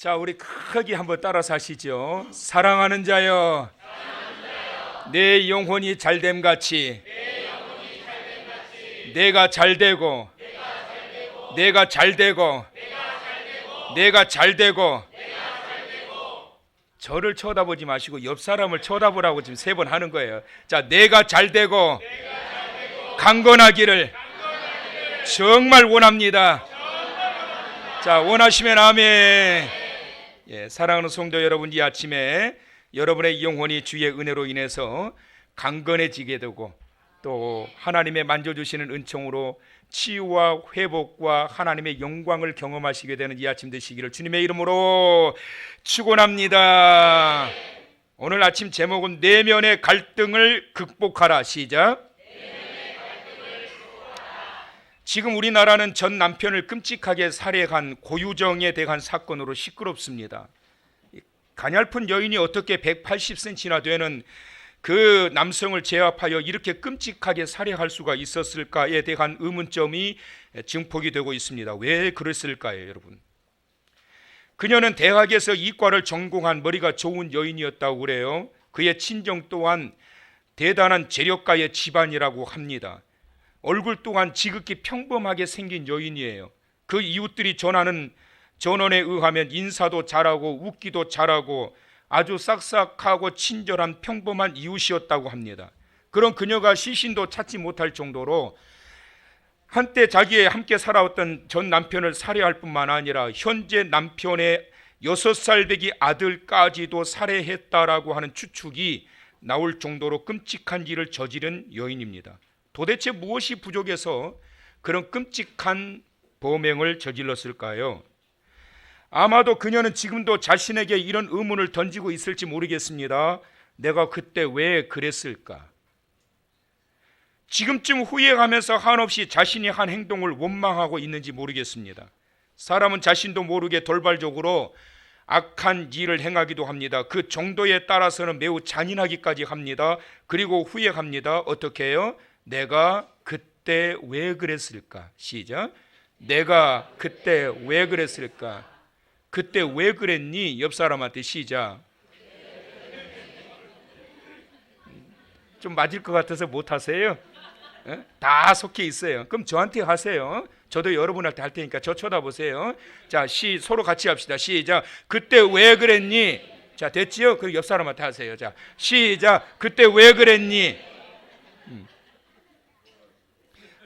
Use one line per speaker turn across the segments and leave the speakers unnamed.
자, 우리 크게 한번 따라서 하시죠. 사랑하는 자여, 내 영혼이 잘됨 같이, 내가 잘되고, 내가 잘되고, 내가 잘되고, 저를 쳐다보지 마시고 옆 사람을 쳐다보라고 지금 세 번 하는 거예요. 자, 내가 잘되고, 강건하기를 정말 원합니다. 자, 원하시면 아멘. 예, 사랑하는 성도 여러분, 이 아침에 여러분의 영혼이 주의 은혜로 인해서 강건해지게 되고 또 하나님의 만져주시는 은총으로 치유와 회복과 하나님의 영광을 경험하시게 되는 이 아침 되시기를 주님의 이름으로 축원합니다. 오늘 아침 제목은 내면의 갈등을 극복하라. 시작. 지금 우리나라는 전 남편을 끔찍하게 살해한 고유정에 대한 사건으로 시끄럽습니다. 가냘픈 여인이 어떻게 180cm나 되는 그 남성을 제압하여 이렇게 끔찍하게 살해할 수가 있었을까에 대한 의문점이 증폭이 되고 있습니다. 왜 그랬을까요, 여러분? 그녀는 대학에서 이과를 전공한 머리가 좋은 여인이었다고 그래요. 그의 친정 또한 대단한 재력가의 집안이라고 합니다. 얼굴 또한 지극히 평범하게 생긴 여인이에요. 그 이웃들이 전하는 전원에 의하면 인사도 잘하고 웃기도 잘하고 아주 싹싹하고 친절한 평범한 이웃이었다고 합니다. 그런 그녀가 시신도 찾지 못할 정도로 한때 자기의 함께 살아왔던 전 남편을 살해할 뿐만 아니라 현재 남편의 여섯 살 배기 아들까지도 살해했다라고 하는 추측이 나올 정도로 끔찍한 일을 저지른 여인입니다. 도대체 무엇이 부족해서 그런 끔찍한 범행을 저질렀을까요? 아마도 그녀는 지금도 자신에게 이런 의문을 던지고 있을지 모르겠습니다. 내가 그때 왜 그랬을까? 지금쯤 후회하면서 한없이 자신이 한 행동을 원망하고 있는지 모르겠습니다. 사람은 자신도 모르게 돌발적으로 악한 일을 행하기도 합니다. 그 정도에 따라서는 매우 잔인하기까지 합니다. 그리고 후회합니다. 어떻게 해요? 내가 그때 왜 그랬을까? 시작. 내가 그때 왜 그랬을까? 그때 왜 그랬니? 옆 사람한테 시작. 좀 맞을 것 같아서 못 하세요? 예? 다 속해 있어요. 그럼 저한테 하세요. 저도 여러분한테 할 테니까 저 쳐다보세요. 자, 시 서로 같이 합시다. 시작. 그때 왜 그랬니? 자, 됐지요? 그옆 사람한테 하세요. 자, 시작. 그때 왜 그랬니? 음.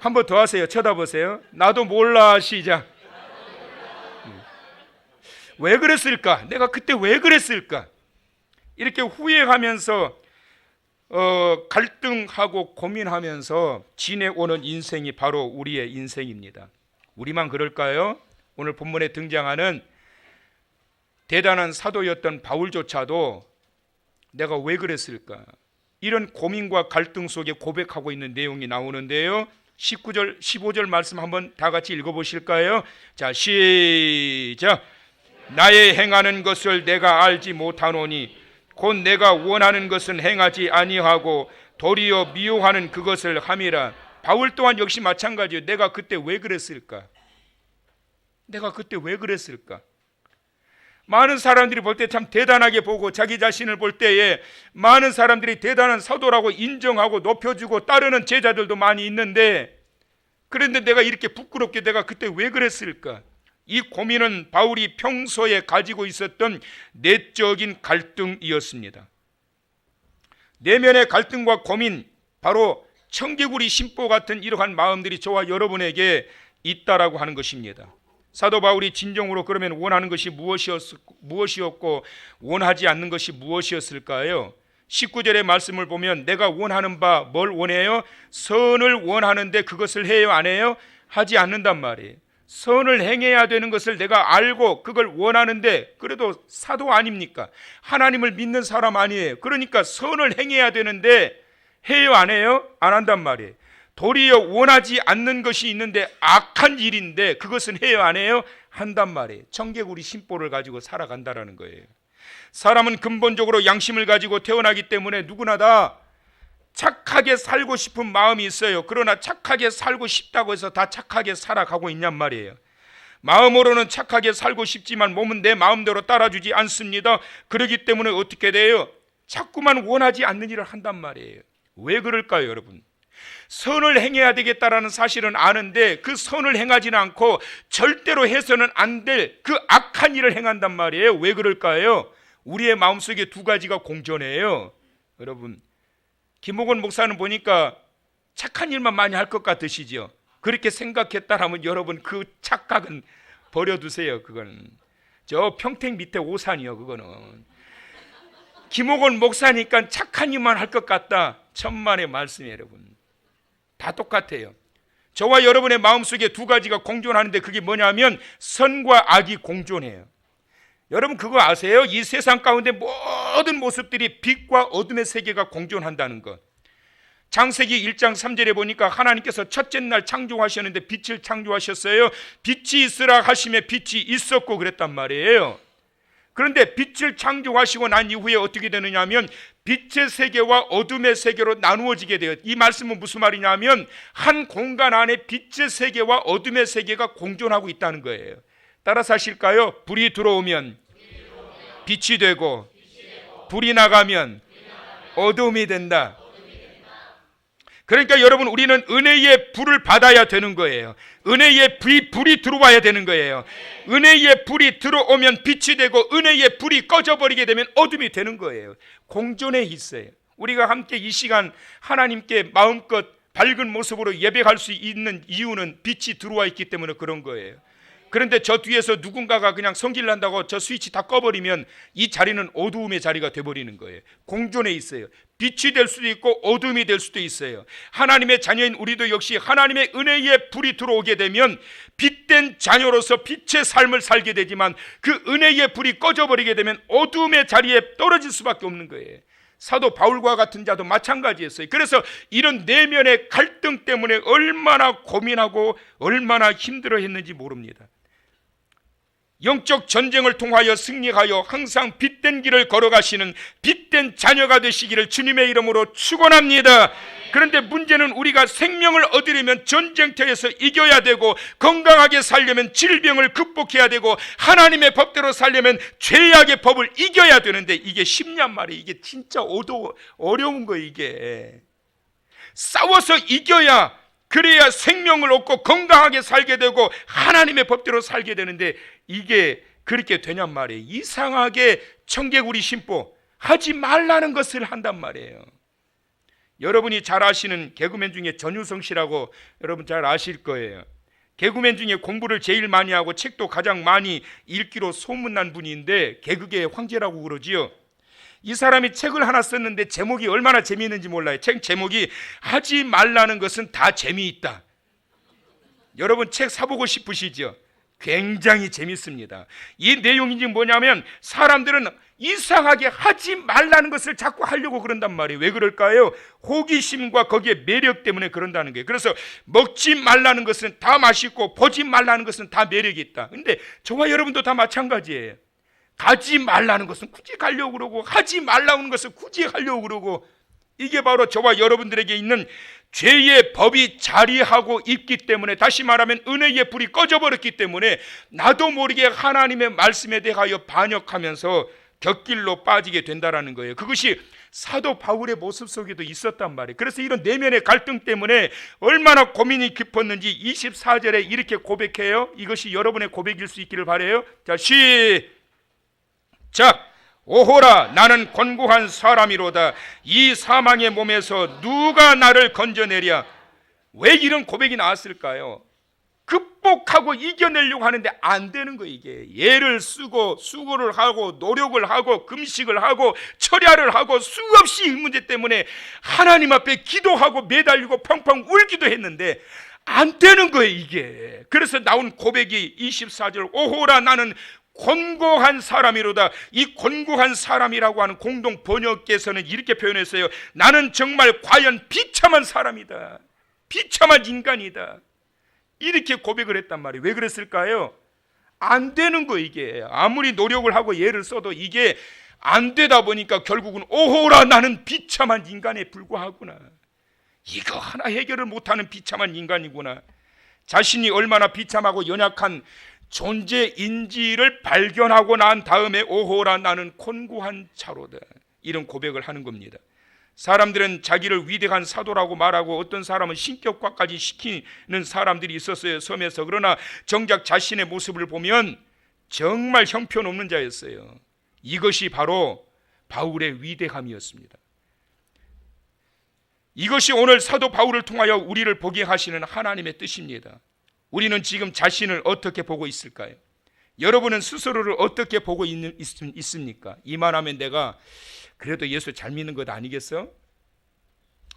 한 번 더 하세요. 쳐다보세요. 나도 몰라. 시작. 음. 왜 그랬을까? 내가 그때 왜 그랬을까? 이렇게 후회하면서 어, 갈등하고 고민하면서 지내오는 인생이 바로 우리의 인생입니다. 우리만 그럴까요? 오늘 본문에 등장하는 대단한 사도였던 바울조차도 내가 왜 그랬을까? 이런 고민과 갈등 속에 고백하고 있는 내용이 나오는데요. 19절, 15절 말씀 한번 다 같이 읽어 보실까요? 자, 시작. 나의 행하는 것을 내가 알지 못하노니 곧 내가 원하는 것은 행하지 아니하고 도리어 미워하는 그것을 함이라. 바울 또한 역시 마찬가지예요. 내가 그때 왜 그랬을까? 내가 그때 왜 그랬을까? 많은 사람들이 볼 때 참 대단하게 보고 자기 자신을 볼 때에 많은 사람들이 대단한 사도라고 인정하고 높여주고 따르는 제자들도 많이 있는데 그런데 내가 이렇게 부끄럽게 내가 그때 왜 그랬을까? 이 고민은 바울이 평소에 가지고 있었던 내적인 갈등이었습니다. 내면의 갈등과 고민, 바로 청개구리 심보 같은 이러한 마음들이 저와 여러분에게 있다라고 하는 것입니다. 사도 바울이 진정으로 그러면 원하는 것이 무엇이었, 무엇이었고 원하지 않는 것이 무엇이었을까요? 19절의 말씀을 보면 내가 원하는 바 뭘 원해요? 선을 원하는데 그것을 해요 안 해요? 하지 않는단 말이에요. 선을 행해야 되는 것을 내가 알고 그걸 원하는데 그래도 사도 아닙니까? 하나님을 믿는 사람 아니에요. 그러니까 선을 행해야 되는데 해요 안 해요? 안 한단 말이에요. 도리어 원하지 않는 것이 있는데 악한 일인데 그것은 해요 안 해요? 한단 말이에요. 청개구리 심보를 가지고 살아간다라는 거예요. 사람은 근본적으로 양심을 가지고 태어나기 때문에 누구나 다 착하게 살고 싶은 마음이 있어요. 그러나 착하게 살고 싶다고 해서 다 착하게 살아가고 있냔 말이에요. 마음으로는 착하게 살고 싶지만 몸은 내 마음대로 따라주지 않습니다. 그러기 때문에 어떻게 돼요? 자꾸만 원하지 않는 일을 한단 말이에요. 왜 그럴까요, 여러분? 선을 행해야 되겠다라는 사실은 아는데 그 선을 행하지는 않고 절대로 해서는 안 될 그 악한 일을 행한단 말이에요. 왜 그럴까요? 우리의 마음속에 두 가지가 공존해요. 여러분, 김옥원 목사는 보니까 착한 일만 많이 할 것 같으시죠? 그렇게 생각했다라면 여러분 그 착각은 버려두세요. 그건 저 평택 밑에 오산이요. 그거는 김옥원 목사니까 착한 일만 할 것 같다. 천만의 말씀이에요, 여러분. 다 똑같아요. 저와 여러분의 마음속에 두 가지가 공존하는데 그게 뭐냐면 선과 악이 공존해요. 여러분 그거 아세요? 이 세상 가운데 모든 모습들이 빛과 어둠의 세계가 공존한다는 것. 창세기 1장 3절에 보니까 하나님께서 첫째 날 창조하셨는데 빛을 창조하셨어요. 빛이 있으라 하심에 빛이 있었고 그랬단 말이에요. 그런데 빛을 창조하시고 난 이후에 어떻게 되느냐면 빛의 세계와 어둠의 세계로 나누어지게 돼요. 이 말씀은 무슨 말이냐면 한 공간 안에 빛의 세계와 어둠의 세계가 공존하고 있다는 거예요. 따라서 하실까요? 불이 들어오면 빛이 되고 불이 나가면 어둠이 된다. 그러니까 여러분 우리는 은혜의 불을 받아야 되는 거예요. 은혜의 불이, 불이 들어와야 되는 거예요. 은혜의 불이 들어오면 빛이 되고 은혜의 불이 꺼져버리게 되면 어둠이 되는 거예요. 공존해 있어요. 우리가 함께 이 시간 하나님께 마음껏 밝은 모습으로 예배할 수 있는 이유는 빛이 들어와 있기 때문에 그런 거예요. 그런데 저 뒤에서 누군가가 그냥 성질 난다고 저 스위치 다 꺼버리면 이 자리는 어두움의 자리가 돼버리는 거예요. 공존해 있어요. 빛이 될 수도 있고 어둠이 될 수도 있어요. 하나님의 자녀인 우리도 역시 하나님의 은혜의 불이 들어오게 되면 빛된 자녀로서 빛의 삶을 살게 되지만 그 은혜의 불이 꺼져버리게 되면 어둠의 자리에 떨어질 수밖에 없는 거예요. 사도 바울과 같은 자도 마찬가지였어요. 그래서 이런 내면의 갈등 때문에 얼마나 고민하고 얼마나 힘들어 했는지 모릅니다. 영적 전쟁을 통하여 승리하여 항상 빛된 길을 걸어가시는 빛된 자녀가 되시기를 주님의 이름으로 축원합니다. 그런데 문제는 우리가 생명을 얻으려면 전쟁터에서 이겨야 되고 건강하게 살려면 질병을 극복해야 되고 하나님의 법대로 살려면 죄악의 법을 이겨야 되는데 이게 쉽냔 말이에요. 이게 진짜 어려운 거 이게. 싸워서 이겨야 그래야 생명을 얻고 건강하게 살게 되고 하나님의 법대로 살게 되는데 이게 그렇게 되냔 말이에요. 이상하게 청개구리 심보 하지 말라는 것을 한단 말이에요. 여러분이 잘 아시는 개그맨 중에 전유성 씨라고 여러분 잘 아실 거예요. 개그맨 중에 공부를 제일 많이 하고 책도 가장 많이 읽기로 소문난 분인데 개그계의 황제라고 그러지요. 이 사람이 책을 하나 썼는데 제목이 얼마나 재미있는지 몰라요. 책 제목이 하지 말라는 것은 다 재미있다. 여러분 책 사보고 싶으시죠? 굉장히 재밌습니다. 이 내용이 뭐냐면 사람들은 이상하게 하지 말라는 것을 자꾸 하려고 그런단 말이에요. 왜 그럴까요? 호기심과 거기에 매력 때문에 그런다는 거예요. 그래서 먹지 말라는 것은 다 맛있고 보지 말라는 것은 다 매력이 있다. 근데 저와 여러분도 다 마찬가지예요. 가지 말라는 것은 굳이 가려고 그러고 하지 말라는 것은 굳이 하려고 그러고 이게 바로 저와 여러분들에게 있는 죄의 법이 자리하고 있기 때문에 다시 말하면 은혜의 불이 꺼져버렸기 때문에 나도 모르게 하나님의 말씀에 대하여 반역하면서 곁길로 빠지게 된다라는 거예요. 그것이 사도 바울의 모습 속에도 있었단 말이에요. 그래서 이런 내면의 갈등 때문에 얼마나 고민이 깊었는지 24절에 이렇게 고백해요. 이것이 여러분의 고백일 수 있기를 바래요. 자, 시 자, 오호라 나는 권고한 사람이로다. 이 사망의 몸에서 누가 나를 건져내랴? 왜 이런 고백이 나왔을까요? 극복하고 이겨내려고 하는데 안 되는 거 이게 예를 쓰고 수고를 하고 노력을 하고 금식을 하고 철야를 하고 수없이 이 문제 때문에 하나님 앞에 기도하고 매달리고 펑펑 울기도 했는데 안 되는 거예요 이게 그래서 나온 고백이 24절 오호라 나는 권고한 사람이로다. 이 권고한 사람이라고 하는 공동 번역께서는 이렇게 표현했어요. 나는 정말 과연 비참한 사람이다. 비참한 인간이다. 이렇게 고백을 했단 말이에요. 왜 그랬을까요? 안 되는 거 이게. 아무리 노력을 하고 예를 써도 이게 안 되다 보니까 결국은 오호라 나는 비참한 인간에 불과하구나. 이거 하나 해결을 못하는 비참한 인간이구나. 자신이 얼마나 비참하고 연약한 존재 인지를 발견하고 난 다음에 오호라 나는 곤고한 자로다. 이런 고백을 하는 겁니다. 사람들은 자기를 위대한 사도라고 말하고 어떤 사람은 신격과까지 시키는 사람들이 있었어요. 섬에서. 그러나 정작 자신의 모습을 보면 정말 형편없는 자였어요. 이것이 바로 바울의 위대함이었습니다. 이것이 오늘 사도 바울을 통하여 우리를 보게 하시는 하나님의 뜻입니다. 우리는 지금 자신을 어떻게 보고 있을까요? 여러분은 스스로를 어떻게 보고 있는, 있, 있습니까? 이만하면 내가 그래도 예수 잘 믿는 것 아니겠어?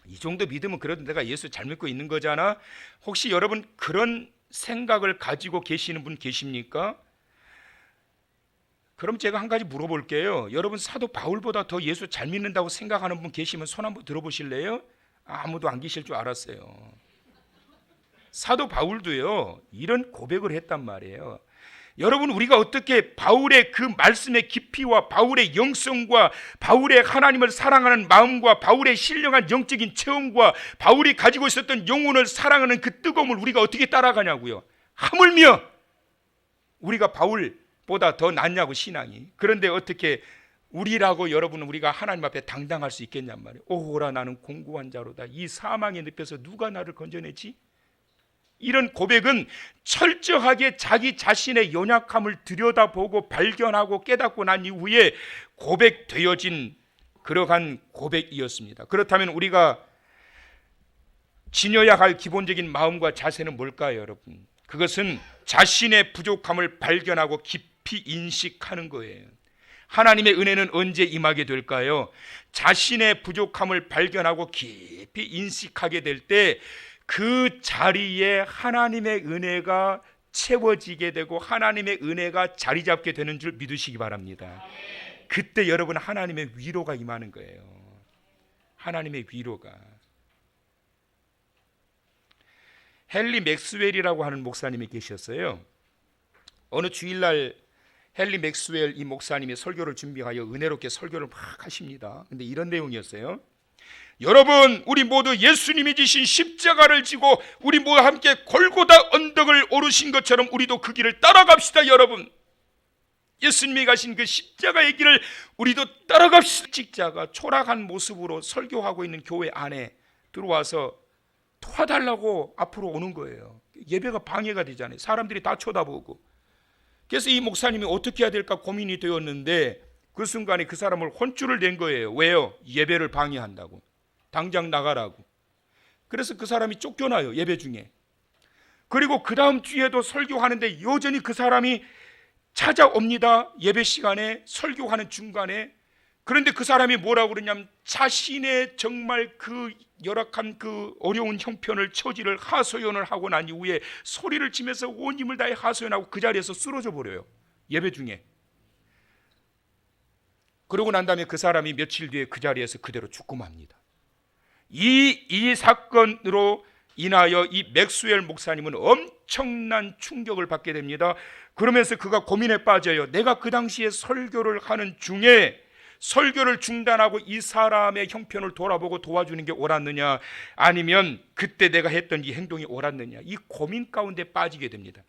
이 정도 믿으면 그래도 내가 예수 잘 믿고 있는 거잖아. 혹시 여러분 그런 생각을 가지고 계시는 분 계십니까? 그럼 제가 한 가지 물어볼게요. 여러분 사도 바울보다 더 예수 잘 믿는다고 생각하는 분 계시면 손 한번 들어보실래요? 아무도 안 계실 줄 알았어요. 사도 바울도요 이런 고백을 했단 말이에요. 여러분 우리가 어떻게 바울의 그 말씀의 깊이와 바울의 영성과 바울의 하나님을 사랑하는 마음과 바울의 신령한 영적인 체험과 바울이 가지고 있었던 영혼을 사랑하는 그 뜨거움을 우리가 어떻게 따라가냐고요. 하물며 우리가 바울보다 더 낫냐고 신앙이. 그런데 어떻게 우리라고 여러분은 우리가 하나님 앞에 당당할 수 있겠냔 말이에요. 오호라 나는 공고한 자로다. 이 사망의 늪에서 누가 나를 건져내지? 이런 고백은 철저하게 자기 자신의 연약함을 들여다보고 발견하고 깨닫고 난 이후에 고백되어진 그러한 고백이었습니다. 그렇다면 우리가 지녀야 할 기본적인 마음과 자세는 뭘까요, 여러분? 그것은 자신의 부족함을 발견하고 깊이 인식하는 거예요. 하나님의 은혜는 언제 임하게 될까요? 자신의 부족함을 발견하고 깊이 인식하게 될 때 그 자리에 하나님의 은혜가 채워지게 되고 하나님의 은혜가 자리 잡게 되는 줄 믿으시기 바랍니다. 그때 여러분 하나님의 위로가 임하는 거예요. 하나님의 위로가. 헨리 맥스웰이라고 하는 목사님이 계셨어요. 어느 주일날 헨리 맥스웰 이 목사님이 설교를 준비하여 은혜롭게 설교를 막 하십니다. 근데 이런 내용이었어요. 여러분, 우리 모두 예수님이 지신 십자가를 지고 우리 모두 함께 골고다 언덕을 오르신 것처럼 우리도 그 길을 따라갑시다, 여러분. 예수님이 가신 그 십자가의 길을 우리도 따라갑시다. 직자가 초라한 모습으로 설교하고 있는 교회 안에 들어와서 도와달라고 앞으로 오는 거예요. 예배가 방해가 되잖아요. 사람들이 다 쳐다보고. 그래서 이 목사님이 어떻게 해야 될까 고민이 되었는데 그 순간에 그 사람을 혼쭐을 낸 거예요. 왜요? 예배를 방해한다고. 당장 나가라고. 그래서 그 사람이 쫓겨나요. 예배 중에. 그리고 그 다음 주에도 설교하는데 여전히 그 사람이 찾아옵니다. 예배 시간에 설교하는 중간에. 그런데 그 사람이 뭐라고 그러냐면 자신의 정말 그 열악한 그 어려운 형편을 처지를 하소연을 하고 난 이후에 소리를 치면서 온 힘을 다해 하소연하고 그 자리에서 쓰러져 버려요. 예배 중에. 그러고 난 다음에 그 사람이 며칠 뒤에 그 자리에서 그대로 죽고 맙니다. 이, 이 사건으로 인하여 이 맥스웰 목사님은 엄청난 충격을 받게 됩니다. 그러면서 그가 고민에 빠져요. 내가 그 당시에 설교를 하는 중에 설교를 중단하고 이 사람의 형편을 돌아보고 도와주는 게 옳았느냐 아니면 그때 내가 했던 이 행동이 옳았느냐 이 고민 가운데 빠지게 됩니다.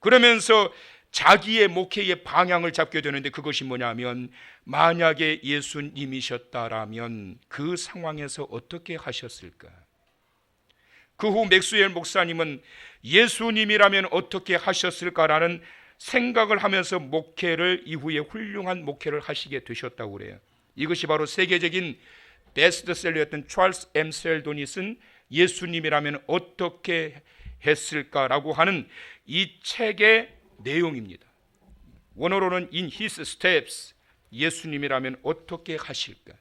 그러면서 자기의 목회의 방향을 잡게 되는데 그것이 뭐냐면 만약에 예수님이셨다라면 그 상황에서 어떻게 하셨을까? 그 후 맥스웰 목사님은 예수님이라면 어떻게 하셨을까라는 생각을 하면서 목회를 이후에 훌륭한 목회를 하시게 되셨다고 그래요. 이것이 바로 세계적인 베스트셀러였던 찰스 엠 셀돈이 쓴 예수님이라면 어떻게 했을까라고 하는 이 책의 내용입니다. 원어로는 in his steps 예수님이라면 어떻게 하실까?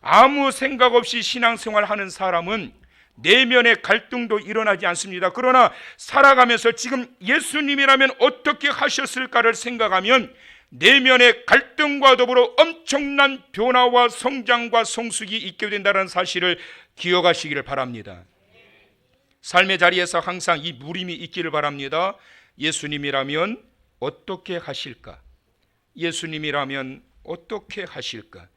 아무 생각 없이 신앙생활 하는 사람은 내면의 갈등도 일어나지 않습니다. 그러나 살아가면서 지금 예수님이라면 어떻게 하셨을까를 생각하면 내면의 갈등과 더불어 엄청난 변화와 성장과 성숙이 있게 된다는 사실을 기억하시기를 바랍니다. 삶의 자리에서 항상 이 무림이 있기를 바랍니다. 예수님이라면 어떻게 하실까? 예수님이라면 어떻게 하실까?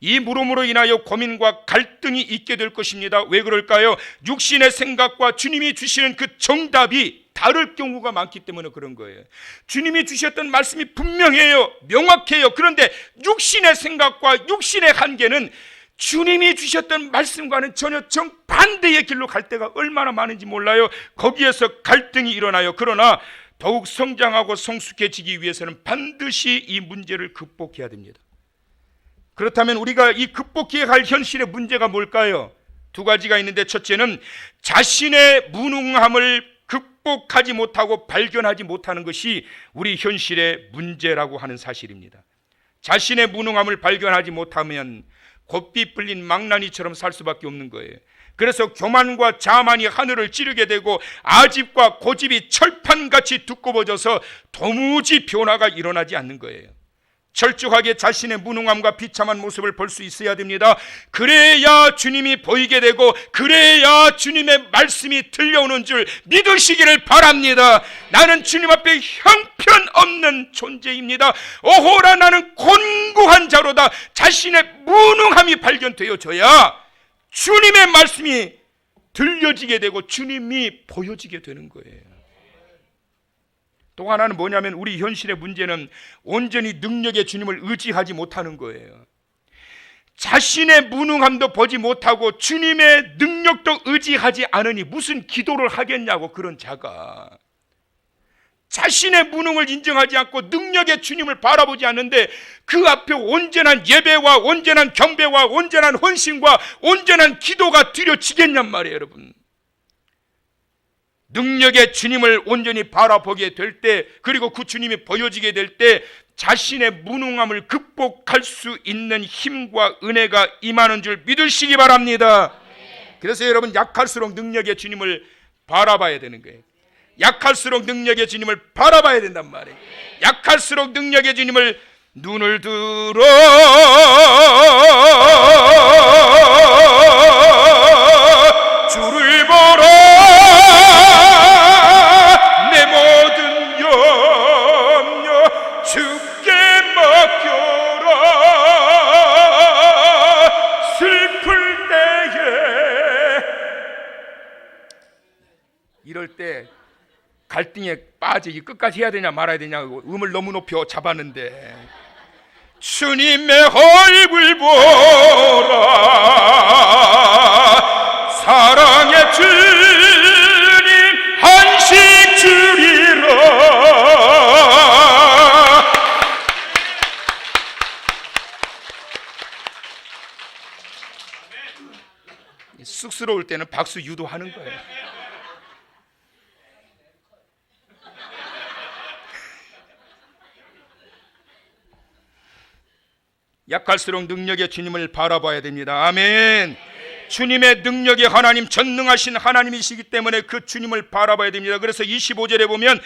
이 물음으로 인하여 고민과 갈등이 있게 될 것입니다. 왜 그럴까요? 육신의 생각과 주님이 주시는 그 정답이 다를 경우가 많기 때문에 그런 거예요. 주님이 주셨던 말씀이 분명해요. 명확해요. 그런데 육신의 생각과 육신의 한계는 주님이 주셨던 말씀과는 전혀 정반대의 길로 갈 때가 얼마나 많은지 몰라요. 거기에서 갈등이 일어나요. 그러나 더욱 성장하고 성숙해지기 위해서는 반드시 이 문제를 극복해야 됩니다. 그렇다면 우리가 이 극복해야 할 현실의 문제가 뭘까요? 두 가지가 있는데 첫째는 자신의 무능함을 극복하지 못하고 발견하지 못하는 것이 우리 현실의 문제라고 하는 사실입니다. 자신의 무능함을 발견하지 못하면 곱비 풀린 망나니처럼 살 수밖에 없는 거예요. 그래서 교만과 자만이 하늘을 찌르게 되고 아집과 고집이 철판같이 두꺼워져서 도무지 변화가 일어나지 않는 거예요. 철저하게 자신의 무능함과 비참한 모습을 볼 수 있어야 됩니다. 그래야 주님이 보이게 되고 그래야 주님의 말씀이 들려오는 줄 믿으시기를 바랍니다. 나는 주님 앞에 형편없는 존재입니다. 오호라 나는 곤고한 자로다. 자신의 무능함이 발견되어져야 주님의 말씀이 들려지게 되고 주님이 보여지게 되는 거예요. 또 하나는 뭐냐면 우리 현실의 문제는 온전히 능력의 주님을 의지하지 못하는 거예요. 자신의 무능함도 보지 못하고 주님의 능력도 의지하지 않으니 무슨 기도를 하겠냐고 그런 자가 자신의 무능을 인정하지 않고 능력의 주님을 바라보지 않는데 그 앞에 온전한 예배와 온전한 경배와 온전한 헌신과 온전한 기도가 드려지겠냔 말이에요, 여러분. 능력의 주님을 온전히 바라보게 될 때, 그리고 그 주님이 보여지게 될 때, 자신의 무능함을 극복할 수 있는 힘과 은혜가 임하는 줄 믿으시기 바랍니다. 그래서 여러분, 약할수록 능력의 주님을 바라봐야 되는 거예요. 약할수록 능력의 주님을 바라봐야 된단 말이에요. 약할수록 능력의 주님을 눈을 들어 갈등에 이 끝까지 해야 되냐 말아야 되냐 음을 너무 높여 잡았는데 주님의 얼굴 보라 사랑의 주님 한식 주리라 쑥스러울 때는 박수 유도하는 거예요. 약할수록 능력의 주님을 바라봐야 됩니다. 아멘. 주님의 능력이 하나님 전능하신 하나님이시기 때문에 그 주님을 바라봐야 됩니다. 그래서 25절에 보면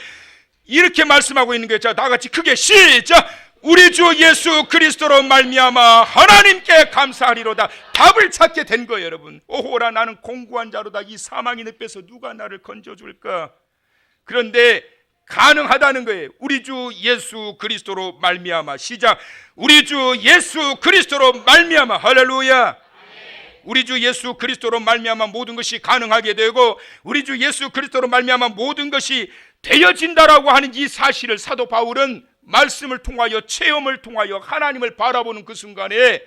이렇게 말씀하고 있는 거예요. 자, 다 같이 크게 시작. 우리 주 예수 그리스도로 말미암아 하나님께 감사하리로다. 답을 찾게 된 거예요, 여러분. 오호라 나는 공고한 자로다. 이 사망의 늪에서 누가 나를 건져 줄까? 그런데 가능하다는 거예요. 우리 주 예수 그리스도로 말미암아 시작. 우리 주 예수 그리스도로 말미암아 할렐루야. 우리 주 예수 그리스도로 말미암아 모든 것이 가능하게 되고 우리 주 예수 그리스도로 말미암아 모든 것이 되어진다라고 하는 이 사실을 사도 바울은 말씀을 통하여 체험을 통하여 하나님을 바라보는 그 순간에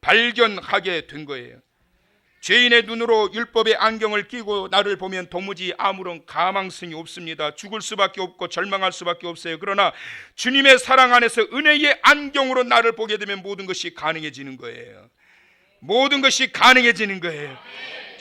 발견하게 된 거예요. 죄인의 눈으로 율법의 안경을 끼고 나를 보면 도무지 아무런 가망성이 없습니다. 죽을 수밖에 없고 절망할 수밖에 없어요. 그러나 주님의 사랑 안에서 은혜의 안경으로 나를 보게 되면 모든 것이 가능해지는 거예요. 모든 것이 가능해지는 거예요.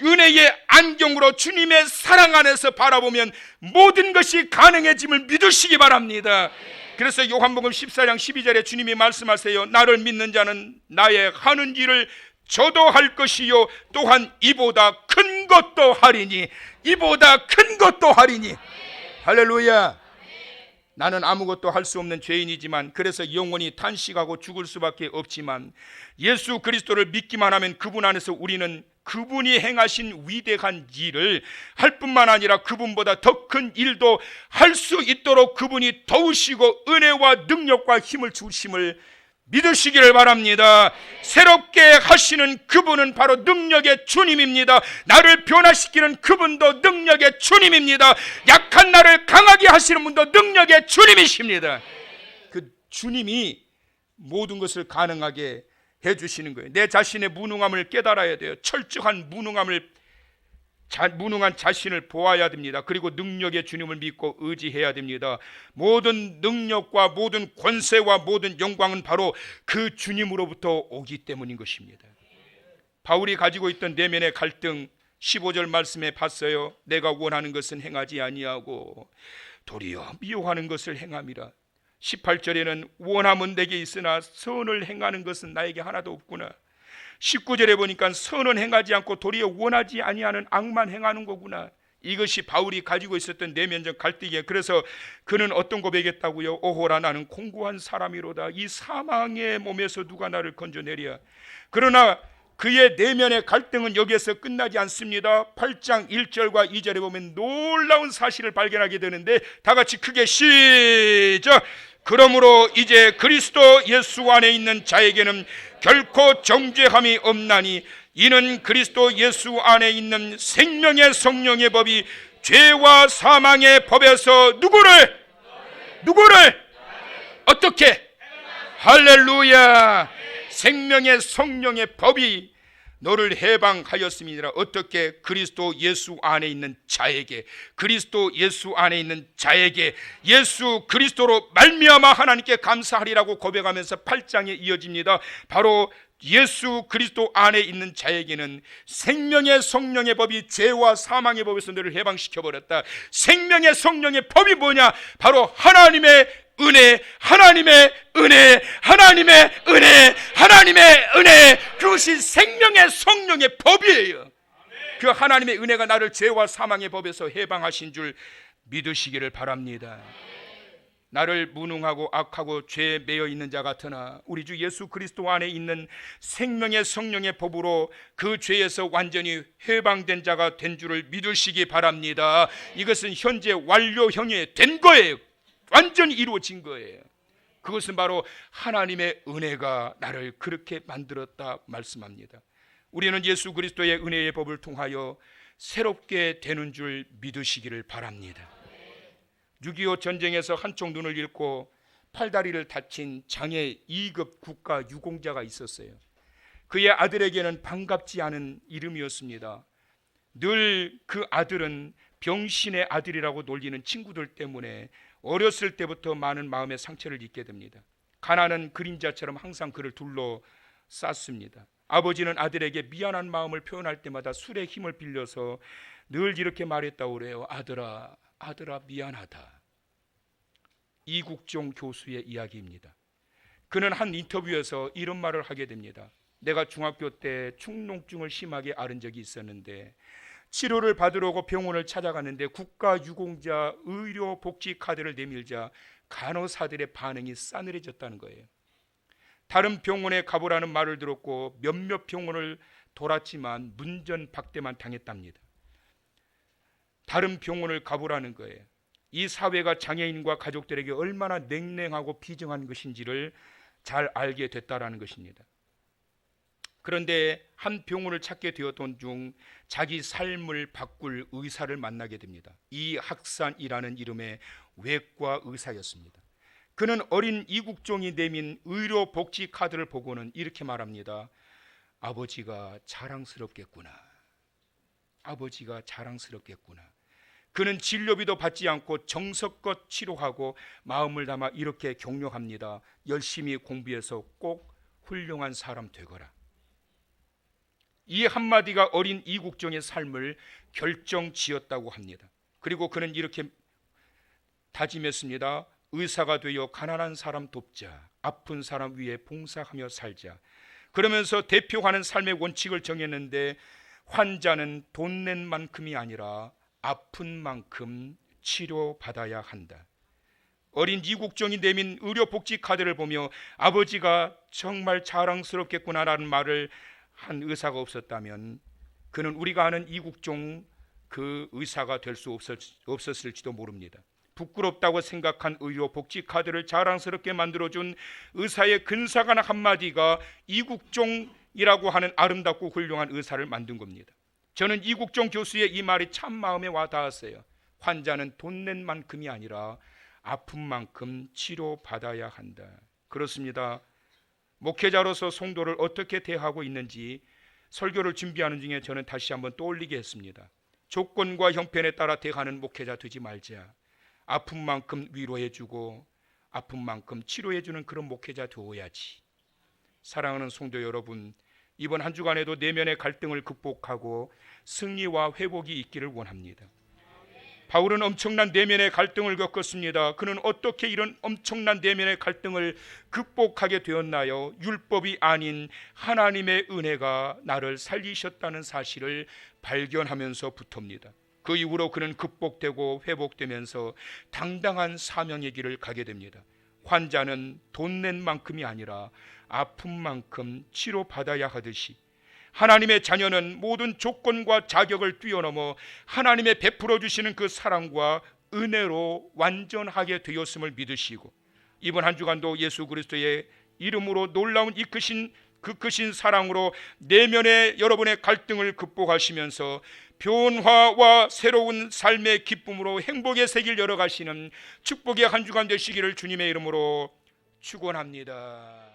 은혜의 안경으로 주님의 사랑 안에서 바라보면 모든 것이 가능해짐을 믿으시기 바랍니다. 그래서 요한복음 14장 12절에 주님이 말씀하세요. 나를 믿는 자는 나의 하는 일을 저도 할 것이요. 또한 이보다 큰 것도 하리니 이보다 큰 것도 하리니. 할렐루야. 나는 아무것도 할 수 없는 죄인이지만 그래서 영원히 탄식하고 죽을 수밖에 없지만 예수 그리스도를 믿기만 하면 그분 안에서 우리는 그분이 행하신 위대한 일을 할 뿐만 아니라 그분보다 더 큰 일도 할 수 있도록 그분이 도우시고 은혜와 능력과 힘을 주심을 믿으시기를 바랍니다. 새롭게 하시는 그분은 바로 능력의 주님입니다. 나를 변화시키는 그분도 능력의 주님입니다. 약한 나를 강하게 하시는 분도 능력의 주님이십니다. 그 주님이 모든 것을 가능하게 해주시는 거예요. 내 자신의 무능함을 깨달아야 돼요. 철저한 무능함을 자, 무능한 자신을 보아야 됩니다. 그리고 능력의 주님을 믿고 의지해야 됩니다. 모든 능력과 모든 권세와 모든 영광은 바로 그 주님으로부터 오기 때문인 것입니다. 바울이 가지고 있던 내면의 갈등 15절 말씀에 봤어요. 내가 원하는 것은 행하지 아니하고 도리어 미워하는 것을 행함이라. 18절에는 원함은 내게 있으나 선을 행하는 것은 나에게 하나도 없구나. 19절에 보니까 선은 행하지 않고 도리어 원하지 아니하는 악만 행하는 거구나. 이것이 바울이 가지고 있었던 내면적 갈등이에요. 그래서 그는 어떤 고백했다고요? 오호라 나는 공고한 사람이로다. 이 사망의 몸에서 누가 나를 건져내랴. 그러나 그의 내면의 갈등은 여기에서 끝나지 않습니다. 8장 1절과 2절에 보면 놀라운 사실을 발견하게 되는데 다 같이 크게 시작. 그러므로 이제 그리스도 예수 안에 있는 자에게는 결코 정죄함이 없나니 이는 그리스도 예수 안에 있는 생명의 성령의 법이 죄와 사망의 법에서 누구를? 누구를? 어떻게? 할렐루야! 생명의 성령의 법이 너를 해방하였음이니라. 어떻게? 그리스도 예수 안에 있는 자에게. 그리스도 예수 안에 있는 자에게 예수 그리스도로 말미암아 하나님께 감사하리라고 고백하면서 8장에 이어집니다. 바로 예수 그리스도 안에 있는 자에게는 생명의 성령의 법이 죄와 사망의 법에서 너를 해방시켜 버렸다. 생명의 성령의 법이 뭐냐? 바로 하나님의 은혜, 하나님의 은혜, 하나님의 은혜, 하나님의 은혜. 그것이 생명의 성령의 법이에요. 그 하나님의 은혜가 나를 죄와 사망의 법에서 해방하신 줄 믿으시기를 바랍니다. 나를 무능하고 악하고 죄에 매여 있는 자 같으나 우리 주 예수 그리스도 안에 있는 생명의 성령의 법으로 그 죄에서 완전히 해방된 자가 된 줄을 믿으시기 바랍니다. 이것은 현재 완료형이 된 거예요. 완전히 이루어진 거예요. 그것은 바로 하나님의 은혜가 나를 그렇게 만들었다 말씀합니다. 우리는 예수 그리스도의 은혜의 법을 통하여 새롭게 되는 줄 믿으시기를 바랍니다. 6.25 전쟁에서 한쪽 눈을 잃고 팔다리를 다친 장애 2급 국가 유공자가 있었어요. 그의 아들에게는 반갑지 않은 이름이었습니다. 늘 그 아들은 병신의 아들이라고 놀리는 친구들 때문에 어렸을 때부터 많은 마음의 상처를 입게 됩니다. 가난은 그림자처럼 항상 그를 둘러 쌌습니다. 아버지는 아들에게 미안한 마음을 표현할 때마다 술의 힘을 빌려서 늘 이렇게 말했다고 그래요. 아들아, 아들아 미안하다. 이국종 교수의 이야기입니다. 그는 한 인터뷰에서 이런 말을 하게 됩니다. 내가 중학교 때 축농증을 심하게 앓은 적이 있었는데 치료를 받으러 고 병원을 찾아갔는데 국가 유공자 의료 복지 카드를 내밀자 간호사들의 반응이 싸늘해졌다는 거예요. 다른 병원에 가보라는 말을 들었고 몇몇 병원을 돌았지만 문전 박대만 당했답니다. 다른 병원을 가보라는 거예요. 이 사회가 장애인과 가족들에게 얼마나 냉랭하고 비정한 것인지를 잘 알게 됐다라는 것입니다. 그런데 한 병원을 찾게 되었던 중 자기 삶을 바꿀 의사를 만나게 됩니다. 이 학산이라는 이름의 외과 의사였습니다. 그는 어린 이국종이 내민 의료 복지 카드를 보고는 이렇게 말합니다. 아버지가 자랑스럽겠구나. 아버지가 자랑스럽겠구나. 그는 진료비도 받지 않고 정석껏 치료하고 마음을 담아 이렇게 격려합니다. 열심히 공부해서 꼭 훌륭한 사람 되거라. 이 한마디가 어린 이국종의 삶을 결정지었다고 합니다. 그리고 그는 이렇게 다짐했습니다. 의사가 되어 가난한 사람 돕자. 아픈 사람 위해 봉사하며 살자. 그러면서 대표하는 삶의 원칙을 정했는데 환자는 돈 낸 만큼이 아니라 아픈 만큼 치료받아야 한다. 어린 이국종이 내민 의료복지 카드를 보며 아버지가 정말 자랑스럽겠구나라는 말을 한 의사가 없었다면 그는 우리가 아는 이국종 그 의사가 될 수 없었 을지도 모릅니다. 부끄럽다고 생각한 의료 복지 카드를 자랑스럽게 만들어준 의사의 근사한 한마디가 이국종이라고 하는 아름답고 훌륭한 의사를 만든 겁니다. 저는 이국종 교수의 이 말이 참 마음에 와 닿았어요. 환자는 돈 낸 만큼이 아니라 아픈 만큼 치료 받아야 한다. 그렇습니다. 목회자로서 성도를 어떻게 대하고 있는지 설교를 준비하는 중에 저는 다시 한번 떠올리게 했습니다. 조건과 형편에 따라 대하는 목회자 되지 말자. 아픈 만큼 위로해 주고 아픈 만큼 치료해 주는 그런 목회자 되어야지. 사랑하는 성도 여러분, 이번 한 주간에도 내면의 갈등을 극복하고 승리와 회복이 있기를 원합니다. 바울은 엄청난 내면의 갈등을 겪었습니다. 그는 어떻게 이런 엄청난 내면의 갈등을 극복하게 되었나요? 율법이 아닌 하나님의 은혜가 나를 살리셨다는 사실을 발견하면서부터입니다. 그 이후로 그는 극복되고 회복되면서 당당한 사명의 길을 가게 됩니다. 환자는 돈 낸 만큼이 아니라 아픈 만큼 치료받아야 하듯이 하나님의 자녀는 모든 조건과 자격을 뛰어넘어 하나님의 베풀어 주시는 그 사랑과 은혜로 완전하게 되었음을 믿으시고 이번 한 주간도 예수 그리스도의 이름으로 놀라운 이 크신 그 크신 사랑으로 내면의 여러분의 갈등을 극복하시면서 변화와 새로운 삶의 기쁨으로 행복의 세계를 열어가시는 축복의 한 주간 되시기를 주님의 이름으로 축원합니다.